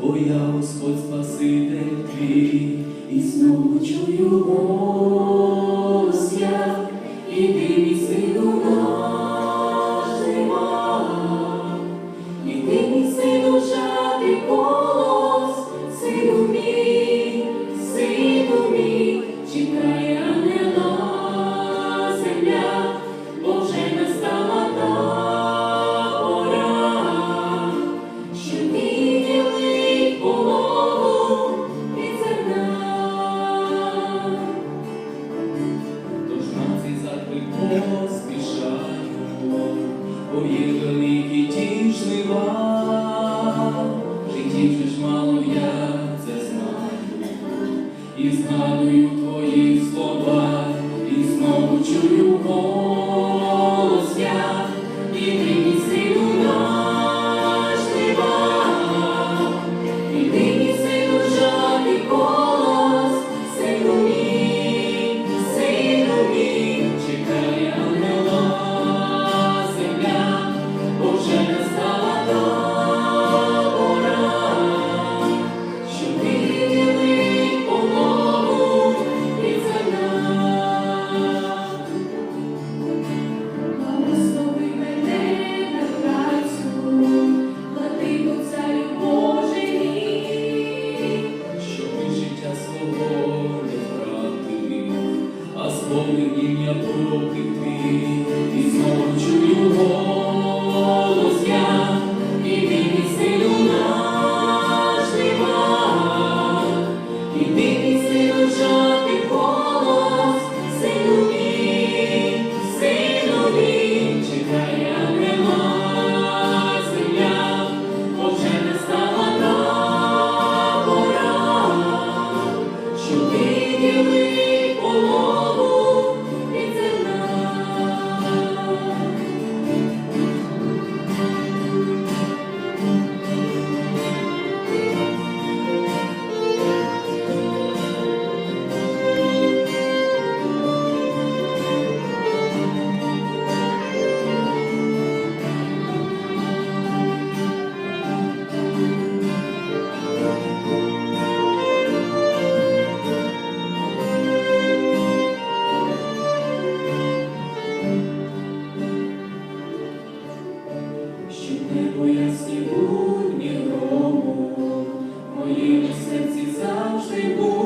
бо я Господь Спаситель твій, і знову чую ось я, іди мій сину. Hallelujah. Holy моїм серці завжди буде.